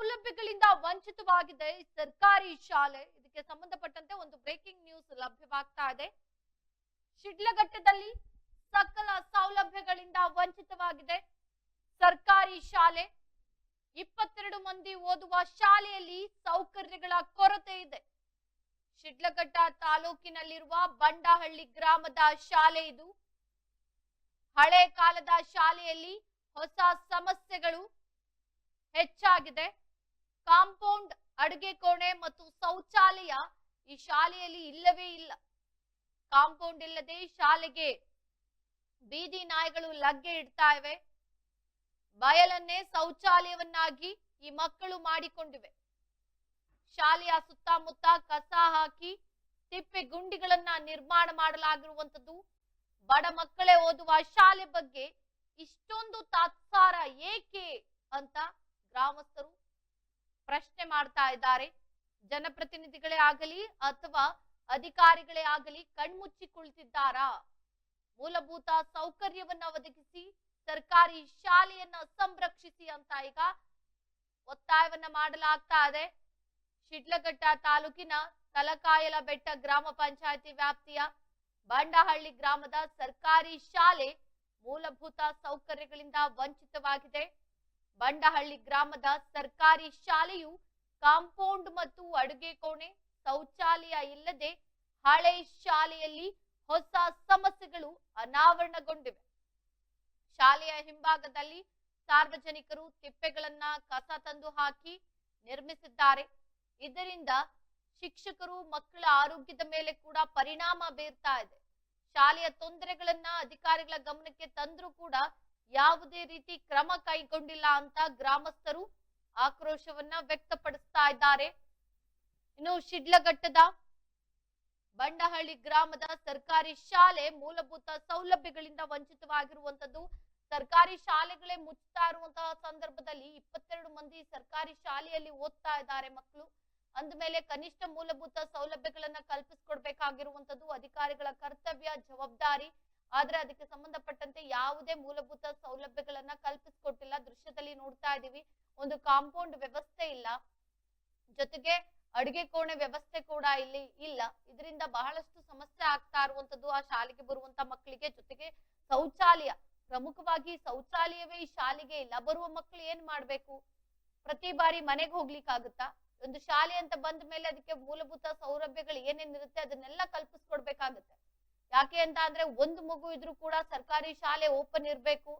ಸೌಲಭ್ಯಗಳಿಂದ ವಂಚಿತವಾಗಿದೆ ಸರ್ಕಾರಿ ಶಾಲೆ. ಇದಕ್ಕೆ ಸಂಬಂಧಪಟ್ಟಂತೆ ಒಂದು ಬ್ರೇಕಿಂಗ್ ನ್ಯೂಸ್ ಲಭ್ಯವಾಗ್ತಾ ಇದೆ. ಶಿಡ್ಲಘಟ್ಟದಲ್ಲಿ ಸಕಲ ಸೌಲಭ್ಯಗಳಿಂದ ವಂಚಿತವಾಗಿದೆ ಸರ್ಕಾರಿ ಶಾಲೆ. ಇಪ್ಪತ್ತೆರಡು ಮಂದಿ ಓದುವ ಶಾಲೆಯಲ್ಲಿ ಸೌಕರ್ಯಗಳ ಕೊರತೆ ಇದೆ. ಶಿಡ್ಲಘಟ್ಟ ತಾಲೂಕಿನಲ್ಲಿರುವ ಬಂಡಹಳ್ಳಿ ಗ್ರಾಮದ ಶಾಲೆ ಇದು. ಹಳೆ ಕಾಲದ ಶಾಲೆಯಲ್ಲಿ ಹೊಸ ಸಮಸ್ಯೆಗಳು ಹೆಚ್ಚಾಗಿದೆ. ಕಾಂಪೌಂಡ್ ಅಡುಗೆ ಕೋಣೆ ಮತ್ತು ಶೌಚಾಲಯ ಈ ಶಾಲೆಯಲ್ಲಿ ಇಲ್ಲವೇ ಇಲ್ಲ. ಕಾಂಪೌಂಡ್ ಇಲ್ಲದೆ ಶಾಲೆಗೆ ಬೀದಿ ನಾಯಿಗಳು ಲಗ್ಗೆ ಇಡ್ತಾ ಇವೆ. ಬಯಲನ್ನೇ ಶೌಚಾಲಯವನ್ನಾಗಿ ಈ ಮಕ್ಕಳು ಮಾಡಿಕೊಂಡಿವೆ. ಶಾಲೆಯ ಸುತ್ತಮುತ್ತ ಕಸ ಹಾಕಿ ತಿಪ್ಪೆ ಗುಂಡಿಗಳನ್ನ ನಿರ್ಮಾಣ ಮಾಡಲಾಗಿರುವಂತದ್ದು ಬಡ ಮಕ್ಕಳೇ ಓದುವ ಶಾಲೆ ಬಗ್ಗೆ ಇಷ್ಟೊಂದು ತಾತ್ಸಾರ ಏಕೆ ಅಂತ ಗ್ರಾಮಸ್ಥರು ಪ್ರಶ್ನೆ ಮಾಡ್ತಾ ಇದ್ದಾರೆ. ಜನಪ್ರತಿನಿಧಿಗಳೇ ಆಗಲಿ ಅಥವಾ ಅಧಿಕಾರಿಗಳೇ ಆಗಲಿ ಕಣ್ಮುಚ್ಚಿ ಕುಳಿತಿದ್ದಾರಾ ಮೂಲಭೂತ ಸೌಕರ್ಯವನ್ನ ಒದಗಿಸಿ ಸರ್ಕಾರಿ ಶಾಲೆಯನ್ನ ಸಂರಕ್ಷಿಸಿ ಅಂತ ಈಗ ಒತ್ತಾಯವನ್ನ ಮಾಡಲಾಗ್ತಾ ಇದೆ. ಶಿಡ್ಲಘಟ್ಟ ತಾಲೂಕಿನ ತಲಕಾಯಲ ಬೆಟ್ಟ ಗ್ರಾಮ ಪಂಚಾಯತಿ ವ್ಯಾಪ್ತಿಯ ಬಂಡಹಳ್ಳಿ ಗ್ರಾಮದ ಸರ್ಕಾರಿ ಶಾಲೆ ಮೂಲಭೂತ ಸೌಕರ್ಯಗಳಿಂದ ವಂಚಿತವಾಗಿದೆ. ಬಂಡಹಳ್ಳಿ ಗ್ರಾಮದ ಸರ್ಕಾರಿ ಶಾಲೆಯು ಕಾಂಪೌಂಡ್ ಮತ್ತು ಅಡುಗೆ ಕೋಣೆ ಶೌಚಾಲಯ ಇಲ್ಲದೆ ಹಳೆ ಶಾಲೆಯಲ್ಲಿ ಹೊಸ ಸಮಸ್ಯೆಗಳು ಅನಾವರಣಗೊಂಡಿವೆ. ಶಾಲೆಯ ಹಿಂಭಾಗದಲ್ಲಿ ಸಾರ್ವಜನಿಕರು ತಿಪ್ಪೆಗಳನ್ನ ಕಸ ತಂದು ಹಾಕಿ ನಿರ್ಮಿಸಿದ್ದಾರೆ. ಇದರಿಂದ ಶಿಕ್ಷಕರು ಮಕ್ಕಳ ಆರೋಗ್ಯದ ಮೇಲೆ ಕೂಡ ಪರಿಣಾಮ ಬೀರ್ತಾ ಇದೆ. ಶಾಲೆಯ ತೊಂದರೆಗಳನ್ನ ಅಧಿಕಾರಿಗಳ ಗಮನಕ್ಕೆ ತಂದ್ರೂ ಕೂಡ ಯಾವುದೇ ರೀತಿ ಕ್ರಮ ಕೈಗೊಂಡಿಲ್ಲ ಅಂತ ಗ್ರಾಮಸ್ಥರು ಆಕ್ರೋಶವನ್ನ ವ್ಯಕ್ತಪಡಿಸ್ತಾ ಇದ್ದಾರೆ. ಇನ್ನು ಶಿಡ್ಲಘಟ್ಟದ ಬಂಡಹಳ್ಳಿ ಗ್ರಾಮದ ಸರ್ಕಾರಿ ಶಾಲೆ ಮೂಲಭೂತ ಸೌಲಭ್ಯಗಳಿಂದ ವಂಚಿತವಾಗಿರುವಂತದ್ದು ಸರ್ಕಾರಿ ಶಾಲೆಗಳೇ ಮುಚ್ಚುತ್ತಾ ಇರುವಂತಹ ಸಂದರ್ಭದಲ್ಲಿ ಇಪ್ಪತ್ತೆರಡು ಮಂದಿ ಸರ್ಕಾರಿ ಶಾಲೆಯಲ್ಲಿ ಓದ್ತಾ ಇದ್ದಾರೆ ಮಕ್ಕಳು. ಅಂದಮೇಲೆ ಕನಿಷ್ಠ ಮೂಲಭೂತ ಸೌಲಭ್ಯಗಳನ್ನ ಕಲ್ಪಿಸ್ಕೊಡ್ಬೇಕಾಗಿರುವಂತದ್ದು ಅಧಿಕಾರಿಗಳ ಕರ್ತವ್ಯ, ಜವಾಬ್ದಾರಿ. ಆದ್ರೆ ಅದಕ್ಕೆ ಸಂಬಂಧಪಟ್ಟಂತೆ ಯಾವುದೇ ಮೂಲಭೂತ ಸೌಲಭ್ಯಗಳನ್ನ ಕಲ್ಪಿಸ್ಕೊಟ್ಟಿಲ್ಲ. ದೃಶ್ಯದಲ್ಲಿ ನೋಡ್ತಾ ಇದೀವಿ. ಒಂದು ಕಾಂಪೌಂಡ್ ವ್ಯವಸ್ಥೆ ಇಲ್ಲ. ಜೊತೆಗೆ ಅಡುಗೆ ಕೋಣೆ ವ್ಯವಸ್ಥೆ ಕೂಡ ಇಲ್ಲಿ ಇಲ್ಲ. ಇದರಿಂದ ಬಹಳಷ್ಟು ಸಮಸ್ಯೆ ಆಗ್ತಾ ಇರುವಂತದ್ದು ಆ ಶಾಲೆಗೆ ಬರುವಂತ ಮಕ್ಕಳಿಗೆ. ಜೊತೆಗೆ ಶೌಚಾಲಯ. ಪ್ರಮುಖವಾಗಿ ಶೌಚಾಲಯವೇ ಈ ಶಾಲೆಗೆ ಇಲ್ಲ. ಬರುವ ಮಕ್ಕಳು ಏನ್ ಮಾಡ್ಬೇಕು? ಪ್ರತಿ ಬಾರಿ ಮನೆಗೆ ಹೋಗ್ಲಿಕ್ಕಾಗುತ್ತಾ ಒಂದು ಶಾಲೆ ಅಂತ ಬಂದ ಮೇಲೆ ಅದಕ್ಕೆ ಮೂಲಭೂತ ಸೌಲಭ್ಯಗಳು ಏನೇನಿರುತ್ತೆ ಅದನ್ನೆಲ್ಲ ಕಲ್ಪಿಸ್ಕೊಡ್ಬೇಕಾಗತ್ತೆ. ಯಾಕೆ ಅಂತ ಅಂದ್ರೆ ಒಂದು ಮಗು ಇದ್ರೂ ಕೂಡ ಸರ್ಕಾರಿ ಶಾಲೆ ಓಪನ್ ಇರ್ಬೇಕು,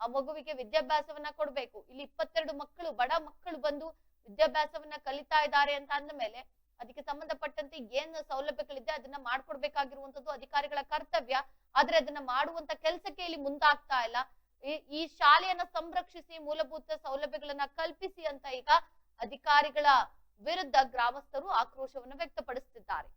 ಆ ಮಗುವಿಗೆ ವಿದ್ಯಾಭ್ಯಾಸವನ್ನ ಕೊಡ್ಬೇಕು. ಇಲ್ಲಿ ಇಪ್ಪತ್ತೆರಡು ಮಕ್ಕಳು, ಬಡ ಮಕ್ಕಳು ಬಂದು ವಿದ್ಯಾಭ್ಯಾಸವನ್ನ ಕಲಿತಾ ಇದ್ದಾರೆ ಅಂತ ಅಂದ ಮೇಲೆ ಅದಕ್ಕೆ ಸಂಬಂಧಪಟ್ಟಂತೆ ಏನು ಸೌಲಭ್ಯಗಳಿದೆ ಅದನ್ನ ಮಾಡ್ಕೊಡ್ಬೇಕಾಗಿರುವಂತದ್ದು ಅಧಿಕಾರಿಗಳ ಕರ್ತವ್ಯ. ಆದ್ರೆ ಅದನ್ನ ಮಾಡುವಂತ ಕೆಲಸಕ್ಕೆ ಇಲ್ಲಿ ಮುಂದಾಗ್ತಾ ಇಲ್ಲ. ಈ ಶಾಲೆಯನ್ನ ಸಂರಕ್ಷಿಸಿ, ಮೂಲಭೂತ ಸೌಲಭ್ಯಗಳನ್ನ ಕಲ್ಪಿಸಿ ಅಂತ ಈಗ ಅಧಿಕಾರಿಗಳ ವಿರುದ್ಧ ಗ್ರಾಮಸ್ಥರು ಆಕ್ರೋಶವನ್ನು ವ್ಯಕ್ತಪಡಿಸುತ್ತಿದ್ದಾರೆ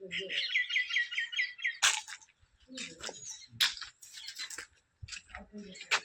Thank you.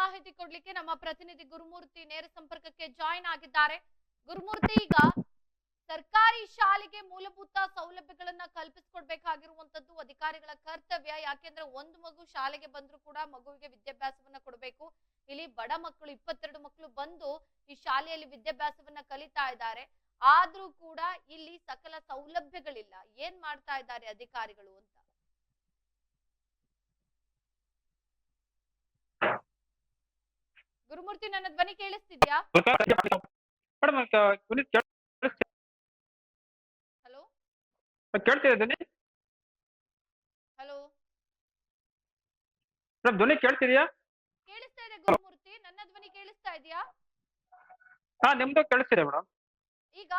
ಮಾಹಿತಿ ಕೊಡ್ಲಿಕ್ಕೆ ನಮ್ಮ ಪ್ರತಿನಿಧಿ ಗುರುಮೂರ್ತಿ ನೇರ ಸಂಪರ್ಕಕ್ಕೆ ಜಾಯಿನ್ ಆಗಿದ್ದಾರೆ. ಗುರುಮೂರ್ತಿ, ಈಗ ಸರ್ಕಾರಿ ಶಾಲೆಗೆ ಮೂಲಭೂತ ಸೌಲಭ್ಯಗಳನ್ನ ಕಲ್ಪಿಸಿಕೊಡ್ಬೇಕಾಗಿರುವಂತದ್ದು ಅಧಿಕಾರಿಗಳ ಕರ್ತವ್ಯ. ಯಾಕೆಂದ್ರೆ ಒಂದು ಮಗು ಶಾಲೆಗೆ ಬಂದ್ರು ಕೂಡ ಮಗುವಿಗೆ ವಿದ್ಯಾಭ್ಯಾಸವನ್ನ ಕೊಡಬೇಕು. ಇಲ್ಲಿ ಬಡ ಮಕ್ಕಳು, ಇಪ್ಪತ್ತೆರಡು ಮಕ್ಕಳು ಬಂದು ಈ ಶಾಲೆಯಲ್ಲಿ ವಿದ್ಯಾಭ್ಯಾಸವನ್ನ ಕಲಿತಾ ಇದ್ದಾರೆ. ಆದ್ರೂ ಕೂಡ ಇಲ್ಲಿ ಸಕಲ ಸೌಲಭ್ಯಗಳಿಲ್ಲ. ಏನ್ ಮಾಡ್ತಾ ಇದ್ದಾರೆ ಅಧಿಕಾರಿಗಳು ಅಂತ? ಗುರುಮೂರ್ತಿ ನನ್ನ ಧ್ವನಿ ಕೇಳಿಸ್ತಿದ್ಯಾ? ಹಲೋ? ಕೇಳ್ತಿದೆ ಧ್ವನಿ? ಹಲೋ? ಮೇಡಮ್ ಧ್ವನಿ ಕೇಳ್ತಿದ್ಯಾ? ಕೇಳಿಸ್ತಾ ಇದೆ ಗುರುಮೂರ್ತಿ ನನ್ನ ಧ್ವನಿ ಕೇಳಿಸ್ತಾ ಇದೆಯಾ? ಹಾ ನಿಮ್ದು ಕೇಳಿಸ್ತಿದೆ ಮೇಡಮ್ ಈಗ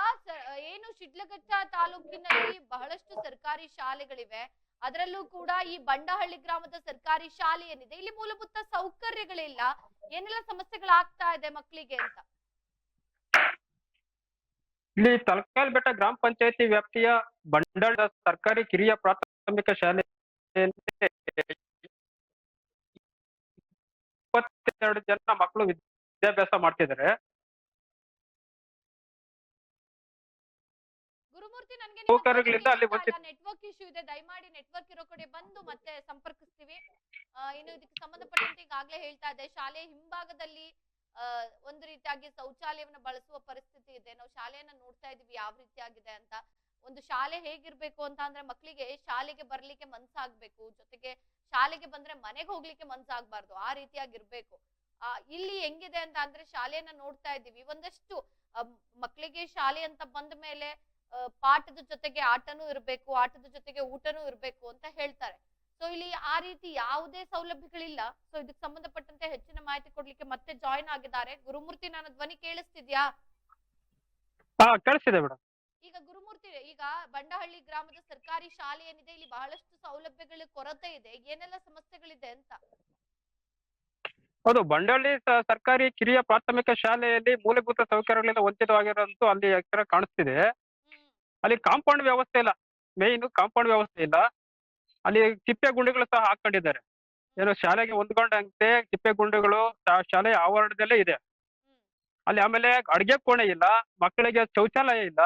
ಏನು ಶಿಡ್ಲಘಟ್ಟ ತಾಲೂಕಿನಲ್ಲಿ ಬಹಳಷ್ಟು ಸರ್ಕಾರಿ ಶಾಲೆಗಳಿವೆ. ಅದರಲ್ಲೂ ಕೂಡ ಈ ಬಂಡಹಳ್ಳಿ ಗ್ರಾಮದ ಸರ್ಕಾರಿ ಶಾಲೆ ಏನಿದೆ ಇಲ್ಲಿ ಮೂಲಭೂತ ಸೌಕರ್ಯಗಳಿಲ್ಲ. ಏನೆಲ್ಲ ಸಮಸ್ಯೆಗಳಾಗ್ತಾ ಇದೆ ಮಕ್ಕಳಿಗೆ ಅಂತ? ಇಲ್ಲಿ ತಲಕಾಲ್ ಬೆಟ್ಟ ಗ್ರಾಮ ಪಂಚಾಯತಿ ವ್ಯಾಪ್ತಿಯ ಬಂಡಳ ಸರ್ಕಾರಿ ಕಿರಿಯ ಪ್ರಾಥಮಿಕ ಶಾಲೆ ಇಪ್ಪತ್ತೆರಡು ಜನ ಮಕ್ಕಳು ವಿದ್ಯಾಭ್ಯಾಸ ಮಾಡ್ತಿದ್ದಾರೆ. ಗುರುಮೂರ್ತಿ ನನಗೆ ನೆಟ್ವರ್ಕ್ ಇಶ್ಯೂ ಇದೆ ದಯಮಾಡಿ ನೆಟ್ವರ್ಕ್ ಇರೋ ಕಡೆ ಬಂದು ಮತ್ತೆ ಸಂಪರ್ಕಿಸ್ತೀವಿ. ಇನ್ನು ಇದಕ್ಕೆ ಸಂಬಂಧಪಟ್ಟಂತೆ ಈಗಾಗಲೇ ಹೇಳ್ತಾ ಇದೆ ಶಾಲೆಯ ಹಿಂಭಾಗದಲ್ಲಿ ಒಂದು ರೀತಿಯಾಗಿ ಶೌಚಾಲಯವನ್ನ ಬಳಸುವ ಪರಿಸ್ಥಿತಿ ಇದೆ. ನಾವು ಶಾಲೆಯನ್ನ ನೋಡ್ತಾ ಇದೀವಿ ಯಾವ ರೀತಿಯಾಗಿದೆ ಅಂತ. ಒಂದು ಶಾಲೆ ಹೇಗಿರ್ಬೇಕು ಅಂತ ಅಂದ್ರೆ ಮಕ್ಕಳಿಗೆ ಶಾಲೆಗೆ ಬರ್ಲಿಕ್ಕೆ ಮನ್ಸಾಗ್ಬೇಕು. ಜೊತೆಗೆ ಶಾಲೆಗೆ ಬಂದ್ರೆ ಮನೆಗೆ ಹೋಗ್ಲಿಕ್ಕೆ ಮನ್ಸಾಗ್ಬಾರ್ದು. ಆ ರೀತಿಯಾಗಿರ್ಬೇಕು. ಆ ಇಲ್ಲಿ ಹೆಂಗಿದೆ ಅಂತ ಅಂದ್ರೆ ಶಾಲೆಯನ್ನ ನೋಡ್ತಾ ಇದೀವಿ ಒಂದಷ್ಟು ಮಕ್ಕಳಿಗೆ ಶಾಲೆ ಅಂತ ಬಂದ ಮೇಲೆ ಪಾಠದ ಜೊತೆಗೆ ಆಟನೂ ಇರಬೇಕು ಆಟದ ಜೊತೆಗೆ ಊಟನೂ ಇರಬೇಕು ಅಂತ ಹೇಳ್ತಾರೆ. ಸೊ ಇಲ್ಲಿ ಆ ರೀತಿ ಯಾವುದೇ ಸೌಲಭ್ಯಗಳಿಲ್ಲ. ಸೊ ಇದಕ್ಕೆ ಸಂಬಂಧಪಟ್ಟಂತೆ ಹೆಚ್ಚಿನ ಮಾಹಿತಿ ಕೊಡ್ಲಿಕ್ಕೆ ಮತ್ತೆ ಜಾಯಿನ್ ಆಗಿದ್ದಾರೆ. ಗುರುಮೂರ್ತಿ ನನ್ನ ಧ್ವನಿ ಕೇಳಿಸ್ತಿದ್ಯಾ? ಹಾ ಕೇಳಿಸ್ತಿದೆ ಮೇಡಮ್ ಈಗ ಗುರುಮೂರ್ತಿ ಈಗ ಬಂಡಹಳ್ಳಿ ಗ್ರಾಮದ ಸರ್ಕಾರಿ ಶಾಲೆ ಏನಿದೆ ಇಲ್ಲಿ ಬಹಳಷ್ಟು ಸೌಲಭ್ಯಗಳ ಕೊರತೆ ಇದೆ. ಏನೆಲ್ಲ ಸಮಸ್ಯೆಗಳಿದೆ ಅಂತ? ಹೌದು ಬಂಡಳ್ಳಿ ಸರ್ಕಾರಿ ಕಿರಿಯ ಪ್ರಾಥಮಿಕ ಶಾಲೆಯಲ್ಲಿ ಮೂಲಭೂತ ಸೌಕರ್ಯಗಳಿಂದ ವಂಚಿತವಾಗಿರುವಂತೂ ಅಲ್ಲಿ ಅಕ್ಷರ ಕಾಣಿಸ್ತಿದೆ. ಅಲ್ಲಿ ಕಾಂಪೌಂಡ್ ವ್ಯವಸ್ಥೆ ಇಲ್ಲ. ಮೇಯ್ನ್ ಕಾಂಪೌಂಡ್ ವ್ಯವಸ್ಥೆ ಇಲ್ಲ. ಅಲ್ಲಿ ತಿಪ್ಪೆ ಗುಂಡಿಗಳು ಸಹ ಹಾಕೊಂಡಿದ್ದಾರೆ ಏನೋ ಶಾಲೆಗೆ ಹೊಂದ್ಕೊಂಡಂತೆ ತಿಪ್ಪೆ ಗುಂಡಿಗಳು ಶಾಲೆಯ ಆವರಣದಲ್ಲೇ ಇದೆ. ಅಲ್ಲಿ ಆಮೇಲೆ ಅಡಿಗೆ ಕೋಣೆ ಇಲ್ಲ, ಮಕ್ಕಳಿಗೆ ಶೌಚಾಲಯ ಇಲ್ಲ.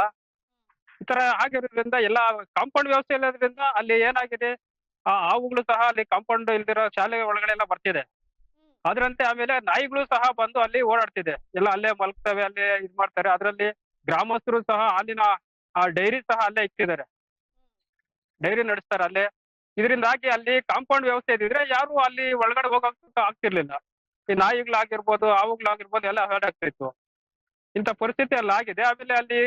ಈ ತರ ಆಗಿರೋದ್ರಿಂದ ಎಲ್ಲ ಕಾಂಪೌಂಡ್ ವ್ಯವಸ್ಥೆ ಇಲ್ಲದ್ರಿಂದ ಅಲ್ಲಿ ಏನಾಗಿದೆ? ಆ ಹಾವುಗಳು ಸಹ ಅಲ್ಲಿ ಕಾಂಪೌಂಡ್ ಇಲ್ದಿರೋ ಶಾಲೆ ಒಳಗಡೆ ಎಲ್ಲ ಬರ್ತಿದೆ. ಅದರಂತೆ ಆಮೇಲೆ ನಾಯಿಗಳು ಸಹ ಬಂದು ಅಲ್ಲಿ ಓಡಾಡ್ತಿದೆ. ಎಲ್ಲ ಅಲ್ಲೇ ಮಲಗ್ತವೆ, ಅಲ್ಲೇ ಇದ್ ಮಾಡ್ತಾರೆ ಅದರಲ್ಲಿ ಗ್ರಾಮಸ್ಥರು ಸಹ ಅಲ್ಲಿನ ಆ ಡೈರಿ ಸಹ ಅಲ್ಲೇ ಇಟ್ಟಿದ್ದಾರೆ ಡೈರಿ ನಡೆಸ್ತಾರೆ ಅಲ್ಲೇ. ಇದರಿಂದಾಗಿ ಅಲ್ಲಿ ಕಾಂಪೌಂಡ್ ವ್ಯವಸ್ಥೆ ಇದ್ದಿದ್ರೆ ಯಾರು ಅಲ್ಲಿ ಒಳಗಡೆ ಹೋಗಕ್ ಆಗ್ತಿರ್ಲಿಲ್ಲ. ಈ ನಾಯಿಗಳಾಗಿರ್ಬೋದು ಹಾವುಗಳಾಗಿರ್ಬೋದು ಎಲ್ಲ ಹರಡಾಗ್ತಿತ್ತು ಇಂಥ ಪರಿಸ್ಥಿತಿ ಎಲ್ಲ ಆಗಿದೆ. ಆಮೇಲೆ ಅಲ್ಲಿ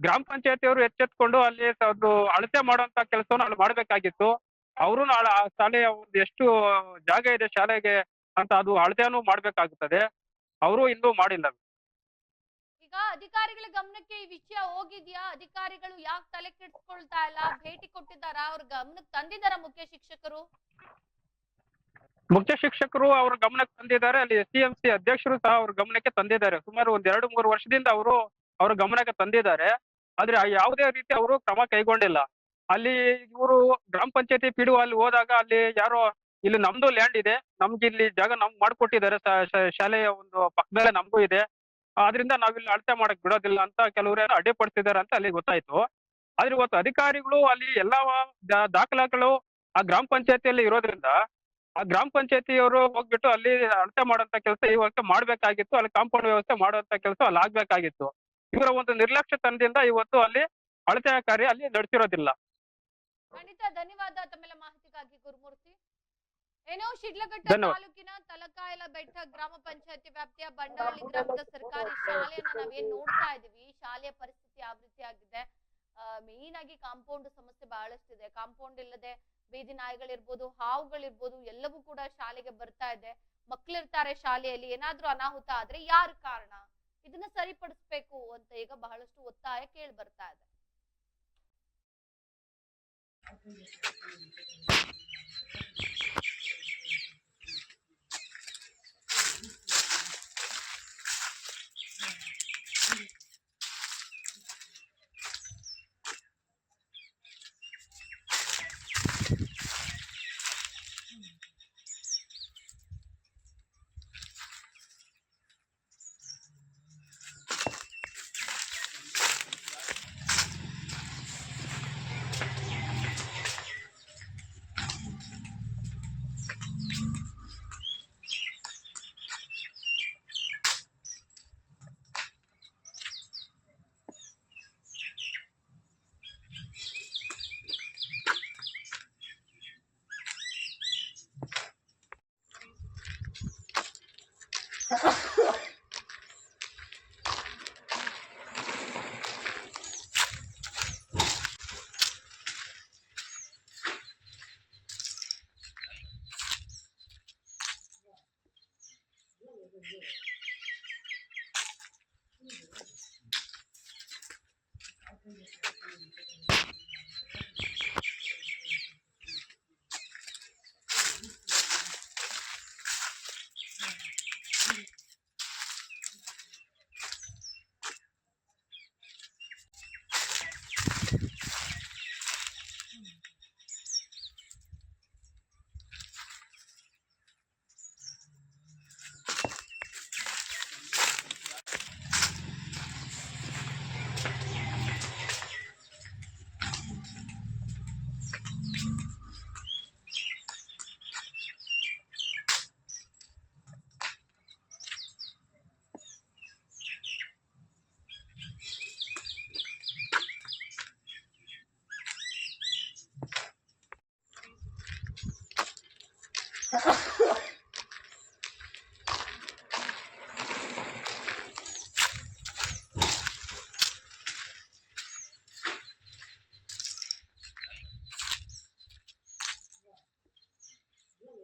ಗ್ರಾಮ ಪಂಚಾಯತಿಯವರು ಎಚ್ಚೆತ್ಕೊಂಡು ಅಲ್ಲಿ ಅದು ಅಳತೆ ಮಾಡುವಂತ ಕೆಲಸವನ್ನು ಅಲ್ಲಿ ಮಾಡ್ಬೇಕಾಗಿತ್ತು. ಅವರು ಆ ಶಾಲೆಯ ಒಂದು ಎಷ್ಟು ಜಾಗ ಇದೆ ಶಾಲೆಗೆ ಅಂತ ಅದು ಅಳತೆಯನ್ನು ಮಾಡ್ಬೇಕಾಗುತ್ತದೆ. ಅವರು ಇನ್ನೂ ಮಾಡಿಲ್ಲ. ಈಗ ಅಧಿಕಾರಿಗಳ ಗಮನಕ್ಕೆ ಈ ವಿಷಯ ಹೋಗಿದ್ಯಾ? ಅಧಿಕಾರಿಗಳು ಯಾಕೆ ತಲೆ ಕೆಡಿಸ್ಕೊಳ್ತಾ ಇಲ್ಲ? ಭೇಟಿ ಕೊಟ್ಟಿದ್ದಾರ? ಅವ್ರ ಗಮನಕ್ಕೆ ತಂದಿದ್ದಾರ ಮುಖ್ಯ ಶಿಕ್ಷಕರು? ಮುಖ್ಯ ಶಿಕ್ಷಕರು ಅವ್ರ ಗಮನಕ್ಕೆ ತಂದಿದ್ದಾರೆ. ಅಲ್ಲಿ ಎಸ್ ಸಿ ಎಂ ಸಿ ಅಧ್ಯಕ್ಷರು ಸಹ ಅವ್ರ ಗಮನಕ್ಕೆ ತಂದಿದ್ದಾರೆ. ಸುಮಾರು ಒಂದ್ ಎರಡು, ಮೂರು ವರ್ಷದಿಂದ ಅವರು ಅವ್ರ ಗಮನಕ್ಕೆ ತಂದಿದ್ದಾರೆ. ಆದ್ರೆ ಯಾವುದೇ ರೀತಿ ಅವರು ಕ್ರಮ ಕೈಗೊಂಡಿಲ್ಲ. ಅಲ್ಲಿ ಇವರು ಗ್ರಾಮ ಪಂಚಾಯತಿ ಪಿಡಿಒ ಅಲ್ಲಿ ಹೋದಾಗ ಅಲ್ಲಿ ಯಾರೋ ಇಲ್ಲಿ ನಮ್ದು ಲ್ಯಾಂಡ್ ಇದೆ. ನಮ್ಗೆ ಇಲ್ಲಿ ಜಾಗ ನಮ್ಗೆ ಮಾಡ್ಕೊಟ್ಟಿದ್ದಾರೆ. ಶಾಲೆಯ ಒಂದು ಪಕ್ಕದಲ್ಲೇ ನಮಗೂ ಇದೆ. ಆದ್ರಿಂದ ನಾವಿಲ್ಲಿ ಅಳತೆ ಮಾಡಕ್ ಬಿಡೋದಿಲ್ಲ ಅಂತ ಕೆಲವರು ಅಡ್ಡಿಪಡಿಸಿದ್ದಾರೆ ಅಂತ ಅಲ್ಲಿ ಗೊತ್ತಾಯ್ತು. ಆದ್ರೆ ಇವತ್ತು ಅಧಿಕಾರಿಗಳು ಅಲ್ಲಿ ಎಲ್ಲ ದಾಖಲಾತಿಗಳು ಆ ಗ್ರಾಮ ಪಂಚಾಯತಿಯಲ್ಲಿ ಇರೋದ್ರಿಂದ ಆ ಗ್ರಾಮ ಪಂಚಾಯತಿಯವರು ಹೋಗ್ಬಿಟ್ಟು ಅಲ್ಲಿ ಅಳತೆ ಮಾಡುವಂತ ಕೆಲಸ ಇವತ್ತು ಮಾಡ್ಬೇಕಾಗಿತ್ತು, ಅಲ್ಲಿ ಕಾಂಪೌಂಡ್ ವ್ಯವಸ್ಥೆ ಮಾಡುವಂತ ಕೆಲಸ ಅಲ್ಲಿ ಆಗ್ಬೇಕಾಗಿತ್ತು. ಇವರ ಒಂದು ನಿರ್ಲಕ್ಷ್ಯತನದಿಂದ ಇವತ್ತು ಅಲ್ಲಿ ಅಳತೆ ಕಾರ್ಯ ಅಲ್ಲಿ ನಡೆಸಿರೋದಿಲ್ಲ ಖಂಡಿತ ಧನ್ಯವಾದ. ತಮ್ಮೆಲ್ಲ ಮಾಹಿತಿಗಾಗಿ ಗುರುಮೂರ್ತಿ. ಏನೋ ಶಿಡ್ಲಘಟ್ಟ. ತಾಲೂಕಿನ ತಲಕಾಯಲ ಬೆಟ್ಟ ಗ್ರಾಮ ಪಂಚಾಯತಿ ವ್ಯಾಪ್ತಿಯ ಬಂಡವಾಳಿ ಗ್ರಾಮದ ಸರ್ಕಾರಿ ಶಾಲೆಯನ್ನ ನಾವೇನ್ ನೋಡ್ತಾ ಇದೀವಿ. ಶಾಲೆಯ ಪರಿಸ್ಥಿತಿ ಯಾವ ರೀತಿ ಆಗಿದೆ. ಮೇನ್ ಆಗಿ ಕಾಂಪೌಂಡ್ ಸಮಸ್ಯೆ ಬಹಳಷ್ಟಿದೆ. ಕಾಂಪೌಂಡ್ ಇಲ್ಲದೆ ಬೀದಿ ನಾಯಿಗಳಿರ್ಬೋದು ಹಾವುಗಳಿರ್ಬೋದು ಎಲ್ಲವೂ ಕೂಡ ಶಾಲೆಗೆ ಬರ್ತಾ ಇದೆ. ಮಕ್ಳಿರ್ತಾರೆ ಶಾಲೆಯಲ್ಲಿ. ಏನಾದ್ರೂ ಅನಾಹುತ ಆದ್ರೆ ಯಾರು ಕಾರಣ? ಇದನ್ನ ಸರಿಪಡಿಸ್ಬೇಕು ಅಂತ ಈಗ ಬಹಳಷ್ಟು ಒತ್ತಾಯ ಕೇಳಿ ಬರ್ತಾ ಇದೆ.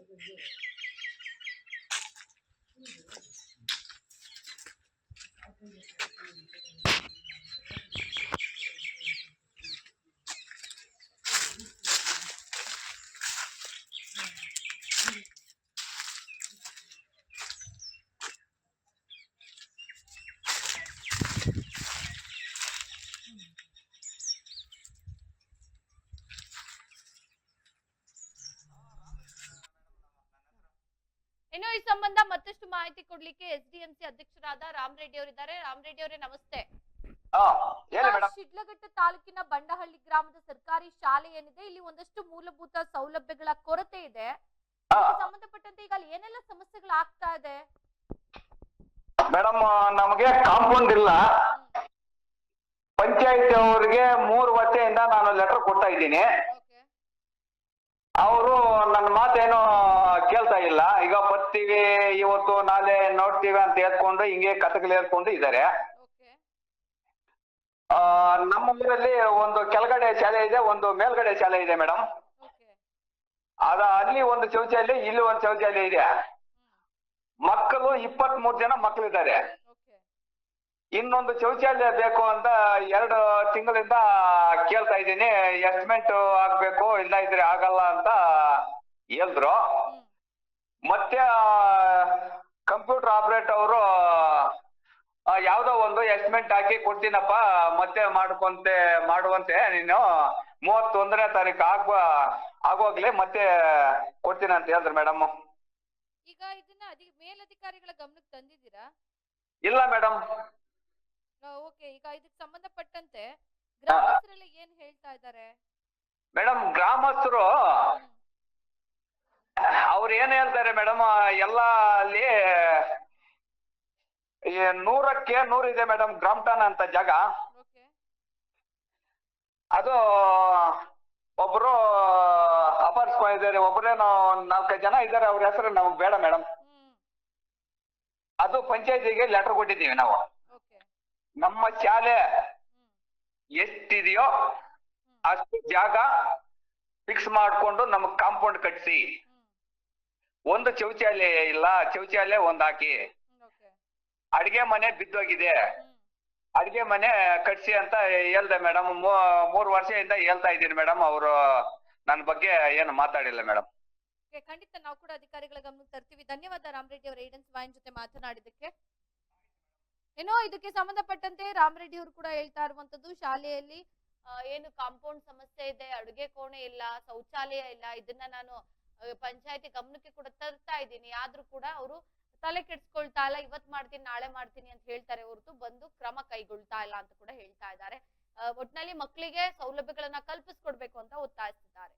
to Brazil. ಸಂಬಂಧ ಮತ್ತಷ್ಟು ಮಾಹಿತಿ ಕೊಡ್ಲಿಕ್ಕೆ ಎಸ್ ಡಿ ಎಂ ಸಿ ಅಧ್ಯಕ್ಷರಾದ ರಾಮ್ ರೆಡ್ಡಿ ಅವರಿದ್ದಾರೆ. ರಾಮ್ ರೆಡ್ಡಿ ಅವರೇ ನಮಸ್ತೆ. ಶಿಡ್ಲಘಟ್ಟ ತಾಲೂಕಿನ ಬಂಡಹಳ್ಳಿ ಗ್ರಾಮದ ಸರ್ಕಾರಿ ಶಾಲೆ ಏನಿದೆ? ಇಲ್ಲಿ ಒಂದಷ್ಟು ಮೂಲಭೂತ ಸೌಲಭ್ಯಗಳ ಕೊರತೆ ಇದೆ. ಸಂಬಂಧಪಟ್ಟಂತೆ ಈಗ ಏನೆಲ್ಲ ಸಮಸ್ಯೆಗಳು ಆಗ್ತಾ ಇದೆ? ಮೇಡಮ್ ನಮಗೆ ಕಾಂಪೌಂಡ್ ಇಲ್ಲ. ಪಂಚಾಯತ್ ಅವರಿಗೆ ಮೂರು ವರ್ಷದಿಂದ ನಾನು ಲೆಟರ್ ಕೊಡ್ತಾ ಇದ್ದೀನಿ. ಅವರು ನನ್ನ ಮಾತೇನು ಕೇಳ್ತಾ ಇಲ್ಲ. ಈಗ ಬರ್ತೀವಿ ಇವತ್ತು ನಾಳೆ ನೋಡ್ತೀವಿ ಅಂತ ಹೇಳ್ಕೊಂಡು ಹಿಂಗೆ ಕಥಗಳು ಹೇಳ್ಕೊಂಡು ಇದ್ದಾರೆ. ನಮ್ಮ ಊರಲ್ಲಿ ಒಂದು ಕೆಳಗಡೆ ಶಾಲೆ ಇದೆ ಒಂದು ಮೇಲ್ಗಡೆ ಶಾಲೆ ಇದೆ ಮೇಡಮ್ ಅದ ಅಲ್ಲಿ ಒಂದು ಶೌಚಾಲಯ ಇಲ್ಲಿ ಒಂದು ಶೌಚಾಲಯ ಇದೆ. ಮಕ್ಕಳು ಇಪ್ಪತ್ತ್ ಮೂರು ಜನ ಮಕ್ಕಳಿದ್ದಾರೆ ಇನ್ನೊಂದು ಶೌಚಾಲಯ ಬೇಕು ಅಂತ ಎರಡು ತಿಂಗಳಿಂದ ಕೇಳ್ತಾ ಇದ್ದೀನಿ. ಎಸ್ಟಿಮೇಟ್ ಆಗ್ಬೇಕು ಇಲ್ಲ ಇದ್ರೆ ಆಗಲ್ಲ ಅಂತ ಹೇಳಿದ್ರು. ಮತ್ತೆ ಕಂಪ್ಯೂಟರ್ ಆಪರೇಟ್ ಅವರು ಯಾವ್ದೋ ಒಂದು ಎಸ್ಟಿಮೇಟ್ ಹಾಕಿ ಕೊಡ್ತೀನಪ್ಪ ಮತ್ತೆ ಮಾಡ್ಕೊಂತೆ ಮಾಡುವಂತೆ ನೀನು. ಮೂವತ್ತೊಂದನೇ ತಾರೀಕು ಆಗುವ ಆಗೋಗ್ಲಿ ಮತ್ತೆ ಕೊಡ್ತೀನಿ ಅಂತ ಹೇಳಿದ್ರು ಮೇಡಮ್ ಈಗ ಇದನ್ನ ಮೇಲಧಿಕಾರಿಗಳ ಗಮನಕ್ಕೆ ತಂದಿದ್ದೀರಾ? ಇಲ್ಲ ಮೇಡಮ್ ಓಕೆ. ಈಗ ಇದಕ್ಕೆ ಸಂಬಂಧಪಟ್ಟಂತೆ ಗ್ರಾಮಸ್ಥರೆಲ್ಲ ಏನ್ ಹೇಳ್ತಾ ಇದ್ದಾರೆ? ಮೇಡಮ್ ಗ್ರಾಮಸ್ಥರು ಅವ್ರು ಏನ್ ಹೇಳ್ತಾರೆ ಮೇಡಮ್ ಎಲ್ಲ ಅಲ್ಲಿ ನೂರಕ್ಕೆ ನೂರ್ ಇದೆ ಮೇಡಮ್ ಗ್ರಾಮ್ಟನ್ ಅಂತ ಜಾಗ. ಅದು ಒಬ್ರು ಅಪಹರಿಸ್ಕೊಂಡಿದ್ದಾರೆ ಒಬ್ರೇನೋ ಒಂದ್ ನಾಲ್ಕೈದು ಜನ ಇದ್ದಾರೆ ಅವ್ರ ಹೆಸರು ನಮ್ಗೆ ಬೇಡ ಮೇಡಮ್. ಅದು ಪಂಚಾಯತಿಗೆ ಲೆಟರ್ ಕೊಟ್ಟಿದ್ದೀವಿ ನಾವು. ನಮ್ಮ ಶಾಲೆ ಎಷ್ಟಿದೆಯೋ ಅಷ್ಟು ಜಾಗ ಫಿಕ್ಸ್ ಮಾಡ್ಕೊಂಡು ನಮಗ್ ಕಾಂಪೌಂಡ್ ಕಟ್ಸಿ. ಒಂದು ಶೌಚಾಲಯ ಇಲ್ಲ ಶೌಚಾಲಯ ಒಂದ್ ಹಾಕಿ. ಅಡಿಗೆ ಮನೆ ಬಿದ್ದೋಗಿದೆ. ಅಡಿಗೆ ಮನೆ ಕಟ್ಸಿ ಅಂತ ಹೇಳ್ದೆ ಮೇಡಮ್. ಮೂರು ವರ್ಷದಿಂದ ಹೇಳ್ತಾ ಇದ್ದೀನಿ ಮೇಡಮ್. ಅವರು ನನ್ನ ಬಗ್ಗೆ ಏನು ಮಾತಾಡಿಲ್ಲ ಮೇಡಮ್. ಖಂಡಿತ ನಾವು ಕೂಡ ಅಧಿಕಾರಿಗಳ ಗಮನಕ್ಕೆ ತರ್ತೀವಿ. ಧನ್ಯವಾದ ರಾಮರೆಡ್ಡಿ ಅವರ ಏಡೆನ್ಸ್ ವಾಯನ್ ಜೊತೆ ಮಾತನಾಡಿದ್ದಕ್ಕೆ. ಏನೋ ಇದಕ್ಕೆ ಸಂಬಂಧಪಟ್ಟಂತೆ ರಾಮರೆಡ್ಡಿ ಅವರು ಕೂಡ ಹೇಳ್ತಾ ಇರುವಂತದ್ದು, ಶಾಲೆಯಲ್ಲಿ ಏನು ಕಾಂಪೌಂಡ್ ಸಮಸ್ಯೆ ಇದೆ, ಅಡುಗೆ ಕೋಣೆ ಇಲ್ಲ, ಶೌಚಾಲಯ ಇಲ್ಲ, ಇದನ್ನ ನಾನು ಪಂಚಾಯತಿ ಗಮನಕ್ಕೆ ಕೂಡ ತರ್ತಾ ಇದ್ದೀನಿ. ಆದ್ರೂ ಕೂಡ ಅವರು ತಲೆ ಕೆಡ್ಸ್ಕೊಳ್ತಾ ಇಲ್ಲ, ಇವತ್ ಮಾಡ್ತೀನಿ, ನಾಳೆ ಮಾಡ್ತೀನಿ ಅಂತ ಹೇಳ್ತಾರೆ ಹೊರತು ಬಂದು ಕ್ರಮ ಕೈಗೊಳ್ತಾ ಇಲ್ಲ ಅಂತ ಕೂಡ ಹೇಳ್ತಾ ಇದ್ದಾರೆ. ಒಟ್ನಲ್ಲಿ ಮಕ್ಕಳಿಗೆ ಸೌಲಭ್ಯಗಳನ್ನ ಕಲ್ಪಿಸ್ಕೊಡ್ಬೇಕು ಅಂತ ಒತ್ತಾಯಿಸಿದ್ದಾರೆ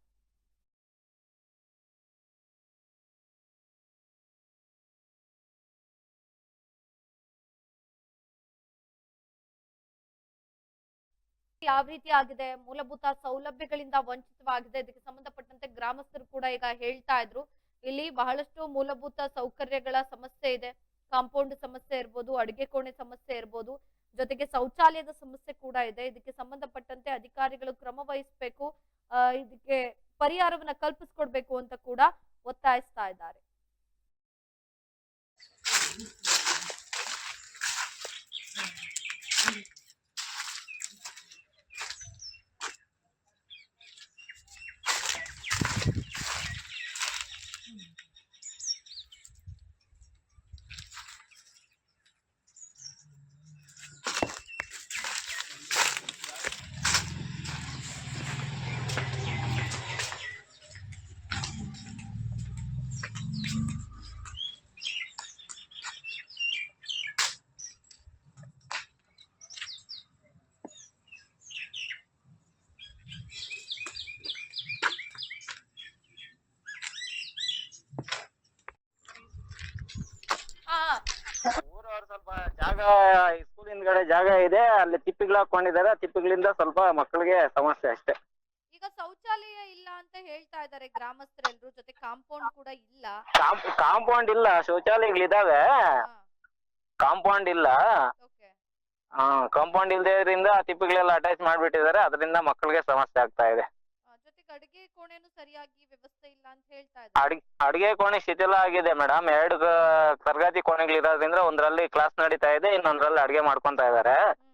ಯಾವ ರೀತಿ ಆಗಿದೆ, ಮೂಲಭೂತ ಸೌಲಭ್ಯಗಳಿಂದ ವಂಚಿತವಾಗಿದೆ, ಇದಕ್ಕೆ ಸಂಬಂಧಪಟ್ಟಂತೆ ಗ್ರಾಮಸ್ಥರು ಕೂಡ ಈಗ ಹೇಳ್ತಾ ಇದ್ರು. ಇಲ್ಲಿ ಬಹಳಷ್ಟು ಮೂಲಭೂತ ಸೌಕರ್ಯಗಳ ಸಮಸ್ಯೆ ಇದೆ. ಕಾಂಪೌಂಡ್ ಸಮಸ್ಯೆ ಇರ್ಬೋದು, ಅಡಿಗೆ ಕೋಣೆ ಸಮಸ್ಯೆ ಇರ್ಬೋದು, ಜೊತೆಗೆ ಶೌಚಾಲಯದ ಸಮಸ್ಯೆ ಕೂಡ ಇದೆ. ಇದಕ್ಕೆ ಸಂಬಂಧಪಟ್ಟಂತೆ ಅಧಿಕಾರಿಗಳು ಕ್ರಮ ವಹಿಸಬೇಕು ಇದಕ್ಕೆ ಪರಿಹಾರವನ್ನ ಕಲ್ಪಿಸ್ಕೊಡ್ಬೇಕು ಅಂತ ಕೂಡ ಒತ್ತಾಯಿಸ್ತಾ ಇದ್ದಾರೆ. ಜಾಗ ಸ್ಕೂಲ್ ಹಿಂದ್ಗಡೆ ಜಾಗ ಇದೆ ಅಲ್ಲಿ ತಿಪ್ಪಿಗಳು ಹಾಕೊಂಡಿದ್ದಾರೆ ತಿಪ್ಪಿಗಳಿಂದ ಸ್ವಲ್ಪ ಮಕ್ಕಳಿಗೆ ಸಮಸ್ಯೆ ಅಷ್ಟೇ. ಈಗ ಶೌಚಾಲಯ ಇಲ್ಲ ಅಂತ ಹೇಳ್ತಾ ಇದ್ದಾರೆ ಗ್ರಾಮಸ್ಥರೆಲ್ಲರೂ ಜೊತೆ ಕಾಂಪೌಂಡ್ ಕೂಡ ಇಲ್ಲ. ಕಾಂಪೌಂಡ್ ಇಲ್ಲ ಶೌಚಾಲಯಗಳಿದಾವೆ ಕಾಂಪೌಂಡ್ ಇಲ್ಲ. ಓಕೆ. ಕಾಂಪೌಂಡ್ ಇಲ್ದೇದ್ರಿಂದ ತಿಪ್ಪಿಗಳೆಲ್ಲ ಅಟ್ಯಾಚ್ ಮಾಡ್ಬಿಟ್ಟಿದ್ದಾರೆ ಅದರಿಂದ ಮಕ್ಕಳಿಗೆ ಸಮಸ್ಯೆ ಆಗ್ತಾ ಇದೆ. ಜೊತೆಗೆ ಅಡುಗೆ ಕೋಣೆನೂ ಸರಿಯಾಗಿ ಅಂತ ಹೇಳ್ತಾ ಇದ್ದಾರೆ. ಅಡಿಗೆ ಅಡಿಗೆ ಕೋಣೆ ಶಿಥಿಲ ಆಗಿದೆ ಮೇಡಮ್ ಎರಡು ತರಗತಿ ಕೋಣೆಗಳು ಕೋಣೆಗಳಿರೋದ್ರಿಂದ ಒಂದ್ರಲ್ಲಿ ಕ್ಲಾಸ್ ನಡೀತಾ ಇದೆ ಇನ್ನೊಂದ್ರಲ್ಲಿ ಅಡಿಗೆ ಮಾಡ್ಕೊಂತ ಇದಾರೆ ಹ್ಮ್.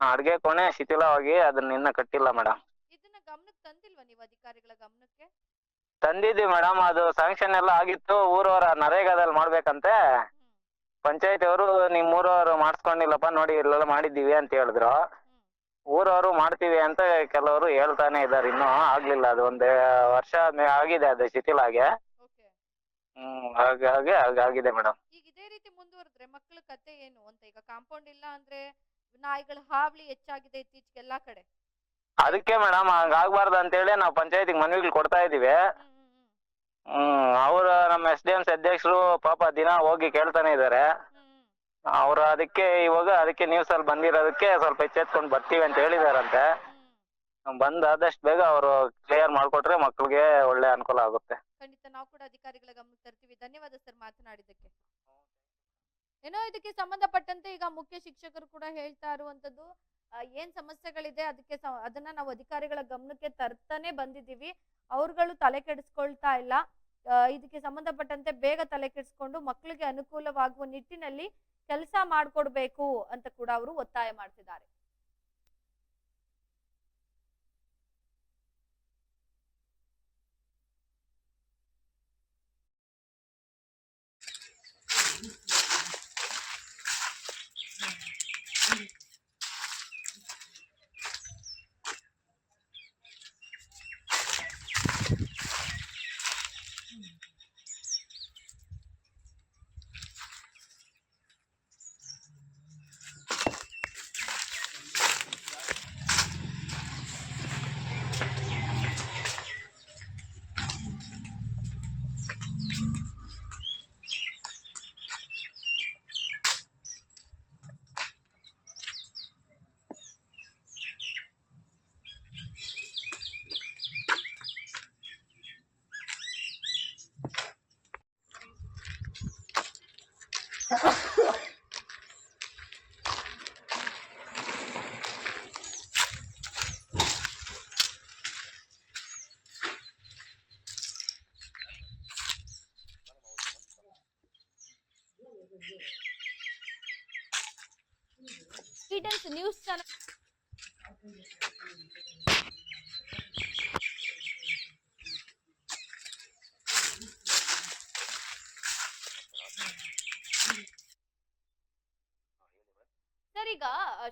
ಅಡಿಗೆ ಕೋಣೆ ಶಿಥಿಲವಾಗಿ ಅದನ್ನ ಇನ್ನ ಕಟ್ಟಿಲ್ಲ ಮೇಡಮ್ ಇದನ್ನ ಗಮನಕ್ಕೆ ತಂದಿಲ್ವಾ ನೀವು ಅಧಿಕಾರಿಗಳ ಗಮನಕ್ಕೆ? ತಂದಿದ್ವಿ ಮೇಡಮ್ ಅದು ಸ್ಯಾಂಕ್ಷನ್ ಎಲ್ಲ ಆಗಿತ್ತು. ಊರವರ ನರೇಗಾದಲ್ಲಿ ಮಾಡ್ಬೇಕಂತೆ. ಹ್ಮ್. ಪಂಚಾಯತಿ ಅವರು ನಿಮ್ ಊರವರು ಮಾಡಿಸ್ಕೊಂಡಿಲ್ಲಪ್ಪ ನೋಡಿ ಇಲ್ಲೆಲ್ಲ ಮಾಡಿದ್ದೀವಿ ಅಂತ ಹೇಳಿದ್ರು. ಊರವರು ಮಾಡ್ತೀವಿ ಅಂತ ಕೆಲವರು ಹೇಳ್ತಾನೆ ಇದ್ದಾರೆ ಇನ್ನೂ ಆಗ್ಲಿಲ್ಲ. ಅದು ಒಂದು ವರ್ಷ ಮೇ- ಆಗಿದೆ ಅದು ಶಿಥಿಲಾಗೆ ಓಕೆ. ಹ್ಮ್ ಹಾಗಾಗಿ ಹಾಗಾಗಿದೆ ಮೇಡಮ್. ಈಗ ಇದೇ ರೀತಿ ಮುಂದುವರೆದ್ರೆ ಮಕ್ಕಳ ಕತೆ ಏನು ಅಂತ? ಈಗ ಕಾಂಪೌಂಡ್ ಇಲ್ಲ ಅಂದ್ರೆ ನಾಯಿಗಳ ಹಾವಳಿ ಹೆಚ್ಚಾಗಿದೆ ಇತ್ತೀಚೆಗೆ ಎಲ್ಲಾ ಕಡೆ. ಅದಕ್ಕೆ ಮೇಡಮ್ ಹಂಗಾಗ್ಬಾರ್ದು ಅಂತೇಳಿ ನಾವು ಪಂಚಾಯತಿಗೆ ಮನವಿಗಳು ಕೊಡ್ತಾ ಇದೀವಿ ಹ್ಮ್ ಹ್ಮ್ ಹ್ಮ್. ಹ್ಮ್ ಅವ್ರ ನಮ್ಮ ಎಸ್ ಡಿ ಎಂ ಅಧ್ಯಕ್ಷರು ಪಾಪ ದಿನ ಹೋಗಿ ಕೇಳ್ತಾನೆ ಹ್ಮ್ ಅವ್ರು ಅದಕ್ಕೆ ಇವಾಗ ಅದಕ್ಕೆ ನ್ಯೂಸ್ ಅಲ್ಲಿ ಬಂದಿರೋದಕ್ಕೆ ಸ್ವಲ್ಪ ಎಚ್ಚೆತ್ಕೊಂಡು ಬರ್ತೀವಿ ಅಂತ ಹೇಳಿದಾರಂತೆ. ಬಂದ್ ಆದಷ್ಟು ಬೇಗ ಅವರು ಕ್ಲಿಯರ್ ಮಾಡ್ಕೊಟ್ರೆ ಮಕ್ಳಿಗೆ ಒಳ್ಳೆ ಅನುಕೂಲ ಆಗುತ್ತೆ. ಖಂಡಿತ ನಾವು ಕೂಡ ಅಧಿಕಾರಿಗಳ ಗಮನಕ್ಕೆ ತರ್ತೀವಿ. ಧನ್ಯವಾದ ಸರ್ ಮಾತನಾಡಿದ್ದಕ್ಕೆ. ಏನೋ ಇದಕ್ಕೆ ಸಂಬಂಧಪಟ್ಟಂತೆ ಈಗ ಮುಖ್ಯ ಶಿಕ್ಷಕರು ಕೂಡ ಹೇಳ್ತಾ ಇರುವಂತದ್ದು ಏನ್ ಸಮಸ್ಯೆಗಳಿದೆ ಅದಕ್ಕೆ ಅದನ್ನ ನಾವು ಅಧಿಕಾರಿಗಳ ಗಮನಕ್ಕೆ ತರ್ತಾನೆ ಬಂದಿದ್ದೀವಿ. ಅವ್ರುಗಳು ತಲೆ ಕೆಡಿಸ್ಕೊಳ್ತಾ ಇಲ್ಲ. ಇದಕ್ಕೆ ಸಂಬಂಧಪಟ್ಟಂತೆ ಬೇಗ ತಲೆ ಕೆಡಿಸ್ಕೊಂಡು ಮಕ್ಕಳಿಗೆ ಅನುಕೂಲವಾಗುವ ನಿಟ್ಟಿನಲ್ಲಿ ಕೆಲಸ ಮಾಡಿಕೊಡ್ಬೇಕು ಅಂತ ಕೂಡ ಅವರು ಒತ್ತಾಯ ಮಾಡ್ತಿದ್ದಾರೆ. ಈಡನ್ಸ್ ನ್ಯೂಸ್ ಚಾನಲ್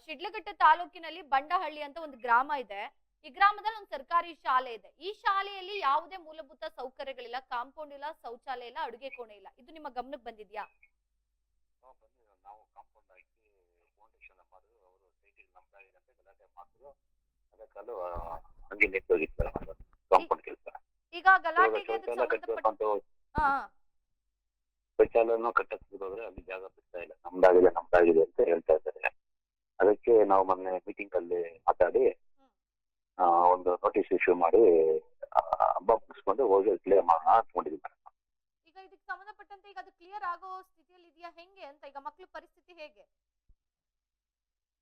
ಶಿಡ್ಲಘಟ್ಟ ತಾಲೂಕಿನಲ್ಲಿ ಬಂಡಹಳ್ಳಿ ಅಂತ ಒಂದು ಗ್ರಾಮ ಇದೆ. ಈ ಗ್ರಾಮದಲ್ಲಿ ಒಂದು ಸರ್ಕಾರಿ ಶಾಲೆ ಇದೆ. ಈ ಶಾಲೆಯಲ್ಲಿ ಯಾವುದೇ ಮೂಲಭೂತ ಸೌಕರ್ಯಗಳಿಲ್ಲ, ಕಾಂಪೌಂಡ್ ಇಲ್ಲ, ಶೌಚಾಲಯ ಇಲ್ಲ, ಅಡುಗೆ ಕೋಣೆ ಇಲ್ಲ. ಇದು ನಿಮ್ಮ ಗಮನಕ್ಕೆ ಬಂದಿದ್ಯಾ ನಾವು ಕಾಂಪೌಂಡ್ ಹಾಕಿ ಫೌಂಡೇಶನ್ ಮಾಡಿದ್ರು ಅವರು ಸೈಟಿಗೆ ನಮ್ದಾಗಿದೆ ಅಂತ ಗಲಾಟೆ ಮಾಡಿದ್ರು ಅದಕ್ಕಲ್ಲೂ ಹಂಗೆ ನಿಂತೋಗಿತ್ತು ಕಾಂಪೌಂಡ್ ಕೆಲಸ. ಈಗ ಗಲಾಟೆಗೆ ಅದಕ್ಕೆ ಸಂಬಂಧಪಟ್ಟ ಹಾ ಶೌಚಾಲಯನೂ ಕಟ್ಟಕ್ಕೆ ಹೋದ್ರೆ ಅಲ್ಲಿ ಜಾಗ ಬಿಡ್ತಾ ಇಲ್ಲ. ನಮ್ದಾಗಿದೆ ನಮ್ದಾಗಿದೆ ಅಂತ ಹೇಳ್ತಾ ಇದ್ದಾರೆ. ಅದಕ್ಕೆ ನಾವು ಮೊನ್ನೆ ಮೀಟಿಂಗ್ ಅಲ್ಲಿ ಮಾತಾಡಿ ಒಂದು ನೋಟಿಸ್ ಇಶ್ಯೂ ಮಾಡಿ ಹಬ್ಬ ಮುಗಿಸ್ಕೊಂಡು ಹೋಗಿ ಕ್ಲಿಯರ್ ಮಾಡೋಣ ಅಂದ್ಕೊಂಡಿದ್ದೀವಿ ಮೇಡಮ್ ಈಗ ಇದಕ್ಕೆ ಸಂಬಂಧಪಟ್ಟಂತೆ ಈಗ ಅದು ಕ್ಲಿಯರ್ ಆಗೋ ಸ್ಥಿತಿಯಲ್ಲಿ ಇದೆಯಾ ಹೆಂಗೆ ಅಂತ? ಈಗ ಮಕ್ಳ ಪರಿಸ್ಥಿತಿ ಹೇಗೆ?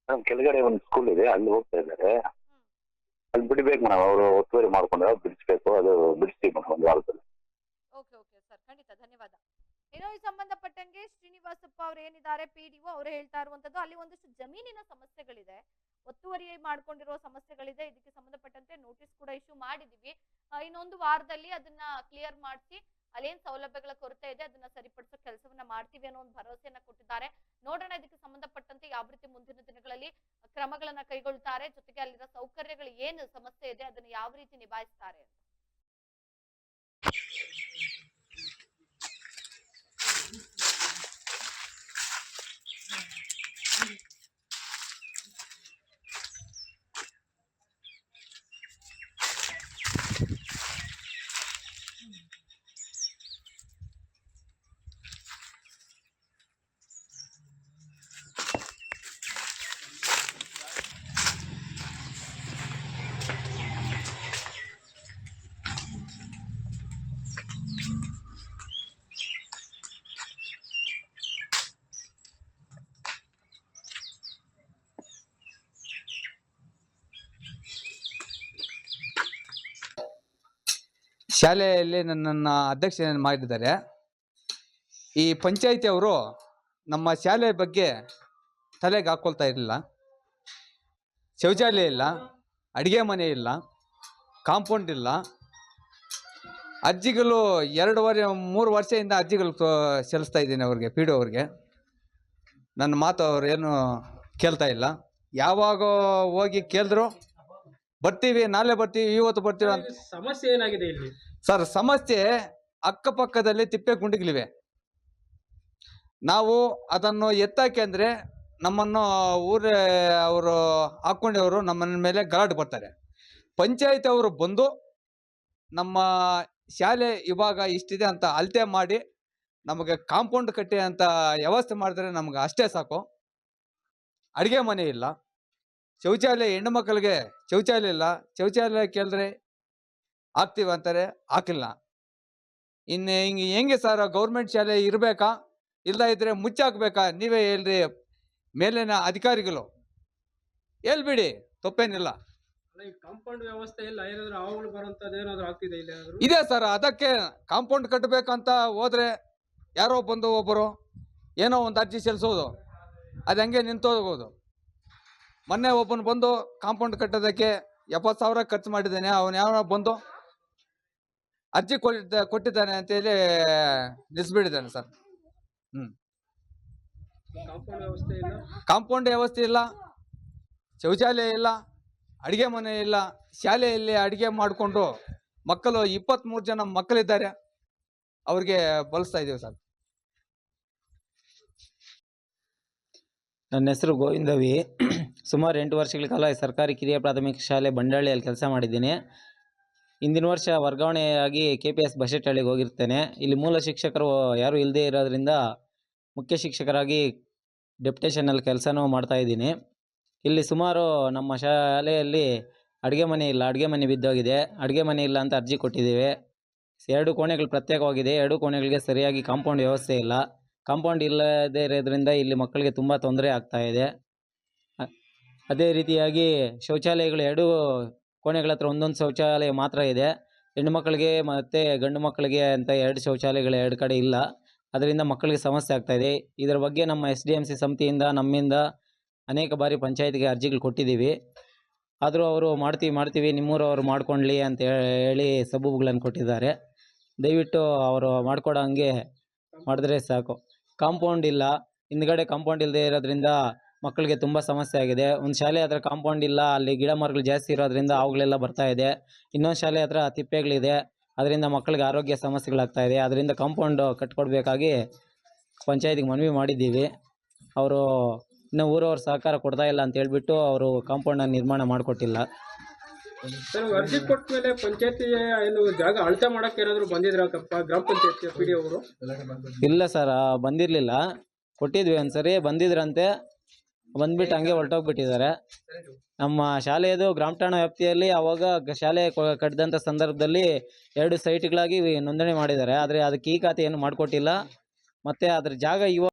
ಮೇಡಮ್ ಕೆಳಗಡೆ ಒಂದು ಸ್ಕೂಲ್ ಇದೆ, ಅಲ್ಲಿ ಹೋಗ್ತಾ ಇದ್ದಾರೆ. ಅಲ್ಲಿ ಬಿಡ್ಬೇಕು ಮೇಡಮ್, ಅವರು ಒತ್ತುವರಿ ಮಾಡ್ಕೊಂಡು ಬಿಡಿಸ್ಬೇಕು, ಅದು ಬಿಡಿಸ್ತೀವಿ ಮೇಡಮ್ ಒಂದು ವಾರದಲ್ಲಿ. ಓಕೆ ಓಕೆ ಸರ್ ಖಂಡಿತ, ಧನ್ಯವಾದ. ಏನೋ ಈ ಸಂಬಂಧಪಟ್ಟಂಗೆ ಶ್ರೀನಿವಾಸಪ್ಪ ಅವ್ರು ಏನಿದ್ದಾರೆ ಪಿ ಡಿ ಅವರು ಹೇಳ್ತಾ ಇರುವಂತದ್ದು, ಅಲ್ಲಿ ಒಂದಷ್ಟು ಜಮೀನಿನ ಸಮಸ್ಯೆಗಳಿದೆ. ಒತ್ತುವರಿ ಮಾಡ್ಕೊಂಡಿರೋ ಸಮಸ್ಯೆಗಳಿದೆ, ಇದಕ್ಕೆ ಸಂಬಂಧಪಟ್ಟಂತೆ ನೋಟಿಸ್ ಕೂಡ ಇಶ್ಯೂ ಮಾಡಿದೀವಿ ಇನ್ನೊಂದು ವಾರದಲ್ಲಿ ಅದನ್ನ ಕ್ಲಿಯರ್ ಮಾಡಿಸಿ, ಅಲ್ಲೇನ್ ಸೌಲಭ್ಯಗಳ ಕೊರತೆ ಇದೆ, ಅದನ್ನ ಸರಿಪಡಿಸೋ ಕೆಲಸವನ್ನ ಮಾಡ್ತೀವಿ ಅನ್ನೋ ಒಂದು ಭರವಸೆಯನ್ನ ಕೊಟ್ಟಿದ್ದಾರೆ. ನೋಡೋಣ ಇದಕ್ಕೆ ಸಂಬಂಧಪಟ್ಟಂತೆ ಯಾವ ರೀತಿ ಮುಂದಿನ ದಿನಗಳಲ್ಲಿ ಕ್ರಮಗಳನ್ನ ಕೈಗೊಳ್ತಾರೆ, ಜೊತೆಗೆ ಅಲ್ಲಿನ ಸೌಕರ್ಯಗಳು ಏನು ಸಮಸ್ಯೆ ಇದೆ, ಅದನ್ನ ಯಾವ ರೀತಿ ನಿಭಾಯಿಸ್ತಾರೆ ಶಾಲೆಯಲ್ಲಿ ನನ್ನನ್ನು ಅಧ್ಯಕ್ಷ ಮಾಡಿದ್ದಾರೆ, ಈ ಪಂಚಾಯಿತಿ ಅವರು ನಮ್ಮ ಶಾಲೆ ಬಗ್ಗೆ ತಲೆಗೆ ಹಾಕ್ಕೊಳ್ತಾ ಇರಲಿಲ್ಲ. ಶೌಚಾಲಯ ಇಲ್ಲ, ಅಡುಗೆ ಮನೆ ಇಲ್ಲ, ಕಾಂಪೌಂಡ್ ಇಲ್ಲ. ಅಜ್ಜಿಗಳು ಎರಡೂವರೆ, ಮೂರು ವರ್ಷದಿಂದ ಅಜ್ಜಿಗಳು ಸೆಲ್ಸ್ತಾ ಇದ್ದೀನಿ ಅವ್ರಿಗೆ, ಪಿ ಡಿ ಅವ್ರಿಗೆ. ನನ್ನ ಮಾತು ಅವರೇನು ಕೇಳ್ತಾ ಇಲ್ಲ. ಯಾವಾಗ ಹೋಗಿ ಕೇಳಿದ್ರು ಬರ್ತೀವಿ ನಾಳೆ ಬರ್ತೀವಿ ಇವತ್ತು ಬರ್ತೀವಿ ಅಂತ. ಸಮಸ್ಯೆ ಏನಾಗಿದೆ ಇಲ್ಲಿ? ಸರ್ ಸಮಸ್ಯೆ ಅಕ್ಕಪಕ್ಕದಲ್ಲಿ ತಿಪ್ಪೆ ಗುಂಡಿಗಳಿವೆ. ನಾವು ಅದನ್ನು ಎತ್ತಾಕೆ ಅಂದ್ರೆ ನಮ್ಮನ್ನು ಊರ ಅವರು ಹಾಕೊಂಡವರು ನಮ್ಮ ಮೇಲೆ ಗಲಾಟೆ ಬರ್ತಾರೆ ಪಂಚಾಯತ್ ಅವರು ಬಂದು ನಮ್ಮ ಶಾಲೆ ಇವಾಗ ಇಷ್ಟಿದೆ ಅಂತ ಅಳತೆ ಮಾಡಿ ನಮಗೆ ಕಾಂಪೌಂಡ್ ಕಟ್ಟಿ ಅಂತ ವ್ಯವಸ್ಥೆ ಮಾಡಿದ್ರೆ ನಮ್ಗೆ ಅಷ್ಟೇ ಸಾಕು. ಅಡುಗೆ ಮನೆ ಇಲ್ಲ. ಶೌಚಾಲಯ ಹೆಣ್ಣು ಮಕ್ಕಳಿಗೆ ಶೌಚಾಲಯ ಇಲ್ಲ. ಶೌಚಾಲಯ ಕೇಳಿದ್ರೆ ಹಾಕ್ತೀವಿ ಅಂತಾರೆ ಹಾಕಿಲ್ಲ. ಇನ್ನು ಹಿಂಗೆ ಹೆಂಗೆ ಸರ್ ಗೌರ್ಮೆಂಟ್ ಶಾಲೆ ಇರಬೇಕಾ? ಇಲ್ಲ ಇದ್ರೆ ಮುಚ್ಚಾಕ್ಬೇಕಾ? ನೀವೇ ಹೇಳ್ರಿ. ಮೇಲಿನ ಅಧಿಕಾರಿಗಳು. ಹೇಳ್ಬಿಡಿ ತಪ್ಪೇನಿಲ್ಲ. ಕಾಂಪೌಂಡ್ ವ್ಯವಸ್ಥೆ ಇಲ್ಲ ಏನಾದ್ರು ಹಾವುಗಳು ಬರುವಂತದ್ದು ಏನಾದ್ರು ಆಗ್ತಿದೆ ಇಲ್ಲಿ ಏನಾದ್ರು ಇದೆ ಸರ್ ಅದಕ್ಕೆ ಕಾಂಪೌಂಡ್ ಕಟ್ಟಬೇಕಂತ ಹೋದ್ರೆ ಯಾರೋ ಬಂದು ಒಬ್ಬರು ಏನೋ ಒಂದು ಅರ್ಜಿ ಸಲ್ಲಿಸೋದು. ಅದು ಹಂಗೆ ನಿಂತೋಗೋದು. ಮೊನ್ನೆ ಒಬ್ಬನು ಬಂದು ಕಾಂಪೌಂಡ್ ಕಟ್ಟೋದಕ್ಕೆ ಎಪ್ಪತ್ತು ಸಾವಿರ ಖರ್ಚು ಮಾಡಿದ್ದಾನೆ. ಅವನು ಯಾವ ಬಂದು ಅರ್ಜಿ ಕೊಟ್ಟಿದ್ದ ಕೊಟ್ಟಿದ್ದಾನೆ ಅಂತೇಳಿ ನಿಲ್ಲಿಸ್ಬಿಟ್ಟಿದ್ದಾನೆ ಸರ್. ಕಾಂಪೌಂಡ್ ವ್ಯವಸ್ಥೆ ಇಲ್ಲ. ಕಾಂಪೌಂಡ್ ವ್ಯವಸ್ಥೆ ಇಲ್ಲ. ಶೌಚಾಲಯ ಇಲ್ಲ. ಅಡುಗೆ ಮನೆ ಇಲ್ಲ. ಶಾಲೆಯಲ್ಲಿ ಅಡುಗೆ ಮಾಡಿಕೊಂಡು ಮಕ್ಕಳು ಇಪ್ಪತ್ತ್ಮೂರು ಜನ ಮಕ್ಕಳಿದ್ದಾರೆ. ಅವ್ರಿಗೆ ಬಳಸ್ತಾ ಇದ್ದೀವಿ ಸರ್. ನನ್ನ ಹೆಸರು ಗೋವಿಂದ ವಿ ಸುಮಾರು ಎಂಟು ವರ್ಷಗಳ ಕಾಲ ಸರ್ಕಾರಿ ಕಿರಿಯ ಪ್ರಾಥಮಿಕ ಶಾಲೆ ಬಂಡಳ್ಳಿಯಲ್ಲಿ ಕೆಲಸ ಮಾಡಿದ್ದೀನಿ. ಇಂದಿನ ವರ್ಷ ವರ್ಗಾವಣೆಯಾಗಿ ಕೆ ಪಿ ಎಸ್ ಬಸೆಟ್ಟಳ್ಳಿಗೆ ಹೋಗಿರ್ತೇನೆ. ಇಲ್ಲಿ ಮೂಲ ಶಿಕ್ಷಕರು ಯಾರೂ ಇಲ್ಲದೇ ಇರೋದ್ರಿಂದ ಮುಖ್ಯ ಶಿಕ್ಷಕರಾಗಿ ಡೆಪ್ಯುಟೇಷನಲ್ಲಿ ಕೆಲಸನೂ ಮಾಡ್ತಾ ಇದ್ದೀನಿ. ಇಲ್ಲಿ ಸುಮಾರು ನಮ್ಮ ಶಾಲೆಯಲ್ಲಿ ಅಡುಗೆ ಮನೆ ಇಲ್ಲ, ಅಡುಗೆ ಮನೆ ಬಿದ್ದೋಗಿದೆ. ಅಡುಗೆ ಮನೆ ಇಲ್ಲ ಅಂತ ಅರ್ಜಿ ಕೊಟ್ಟಿದ್ದೀವಿ. ಎರಡು ಕೋಣೆಗಳು ಪ್ರತ್ಯೇಕವಾಗಿದೆ. ಎರಡು ಕೋಣೆಗಳಿಗೆ ಸರಿಯಾಗಿ ಕಾಂಪೌಂಡ್ ವ್ಯವಸ್ಥೆ ಇಲ್ಲ. ಕಾಂಪೌಂಡ್ ಇಲ್ಲದೇ ಇರೋದ್ರಿಂದ ಇಲ್ಲಿ ಮಕ್ಕಳಿಗೆ ತುಂಬ ತೊಂದರೆ ಆಗ್ತಾ ಇದೆ. ಅ- ಅದೇ ರೀತಿಯಾಗಿ ಶೌಚಾಲಯಗಳು ಎರಡು ಕೋಣೆಗಳ ಹತ್ರ ಒಂದೊಂದು ಶೌಚಾಲಯ ಮಾತ್ರ ಇದೆ. ಹೆಣ್ಣು ಮಕ್ಕಳಿಗೆ ಮತ್ತು ಗಂಡು ಮಕ್ಕಳಿಗೆ ಅಂತ ಎರಡು ಶೌಚಾಲಯಗಳು ಎರಡು ಕಡೆ ಇಲ್ಲ. ಅದರಿಂದ ಮಕ್ಕಳಿಗೆ ಸಮಸ್ಯೆ ಆಗ್ತಾ ಇದೆ. ಇದರ ಬಗ್ಗೆ ನಮ್ಮ ಎಸ್ ಡಿ ಎಂ ಸಿ ಸಮಿತಿಯಿಂದ, ನಮ್ಮಿಂದ ಅನೇಕ ಬಾರಿ ಪಂಚಾಯತ್ಗೆ ಅರ್ಜಿಗಳು ಕೊಟ್ಟಿದ್ದೀವಿ. ಆದರೂ ಅವರು ಮಾಡ್ತೀವಿ ಮಾಡ್ತೀವಿ ನಿಮ್ಮೂರವರು ಮಾಡ್ಕೊಳ್ಳಿ ಅಂತ ಹೇಳಿ ಸಬೂಬುಗಳನ್ನು ಕೊಟ್ಟಿದ್ದಾರೆ. ದಯವಿಟ್ಟು ಅವರು ಮಾಡ್ಕೊಡೋ ಹಂಗೆ ಮಾಡಿದ್ರೆ ಸಾಕು. ಕಾಂಪೌಂಡ್ ಇಲ್ಲ. ಹಿಂದ್ಗಡೆ ಕಾಂಪೌಂಡ್ ಇಲ್ಲದೆ ಇರೋದ್ರಿಂದ ಮಕ್ಕಳಿಗೆ ತುಂಬ ಸಮಸ್ಯೆ ಆಗಿದೆ. ಒಂದು ಶಾಲೆ ಹತ್ರ ಕಾಂಪೌಂಡ್ ಇಲ್ಲ ಅಲ್ಲಿ ಗಿಡ ಮರಗಳು ಜಾಸ್ತಿ ಇರೋದ್ರಿಂದ ಅವುಗಳೆಲ್ಲ ಬರ್ತಾ ಇದೆ. ಇನ್ನೊಂದು ಶಾಲೆ ಹತ್ರ ತಿಪ್ಪೆಗಳಿದೆ. ಅದರಿಂದ ಮಕ್ಕಳಿಗೆ ಆರೋಗ್ಯ ಸಮಸ್ಯೆಗಳಾಗ್ತಾ ಇದೆ. ಅದರಿಂದ ಕಾಂಪೌಂಡ್ ಕಟ್ಕೊಡ್ಬೇಕಾಗಿ ಪಂಚಾಯತಿಗೆ ಮನವಿ ಮಾಡಿದ್ದೀವಿ. ಅವರು ಇನ್ನು ಊರವ್ರ ಸಹಕಾರ ಕೊಡ್ತಾ ಇಲ್ಲ ಅಂತ ಹೇಳ್ಬಿಟ್ಟು ಅವರು ಕಾಂಪೌಂಡನ್ನು ನಿರ್ಮಾಣ ಮಾಡಿಕೊಟ್ಟಿಲ್ಲ. ಸರ್ ಅರ್ಜಿ ಕೊಟ್ಟ ಮೇಲೆ ಪಂಚಾಯತಿ ಏನು ಜಾಗ ಅಳತೆ ಮಾಡಕ್ಕೆ ಏನಾದ್ರು ಗ್ರಾಮ ಪಂಚಾಯತಿ ಪಿ ಡಿ ಅವರು? ಇಲ್ಲ ಸರ್ ಬಂದಿರಲಿಲ್ಲ. ಕೊಟ್ಟಿದ್ವಿ ಒಂದ್ಸರಿ ಬಂದಿದ್ರಂತೆ. ಬಂದ್ಬಿಟ್ಟು ಹಂಗೆ ಹೊರಟೋಗ್ಬಿಟ್ಟಿದ್ದಾರೆ. ನಮ್ಮ ಶಾಲೆಯದು ಗ್ರಾಮ ಠಾಣಾ ವ್ಯಾಪ್ತಿಯಲ್ಲಿ ಅವಾಗ ಶಾಲೆ ಕಟ್ಟಿದಂತ ಸಂದರ್ಭದಲ್ಲಿ ಎರಡು ಸೈಟ್ಗಳಾಗಿ ನೋಂದಣಿ ಮಾಡಿದ್ದಾರೆ. ಆದರೆ ಅದಕ್ಕೆ ಈ ಖಾತೆ ಏನು ಮಾಡಿಕೊಟ್ಟಿಲ್ಲ. ಮತ್ತೆ ಅದ್ರ ಜಾಗ ಇವಾಗ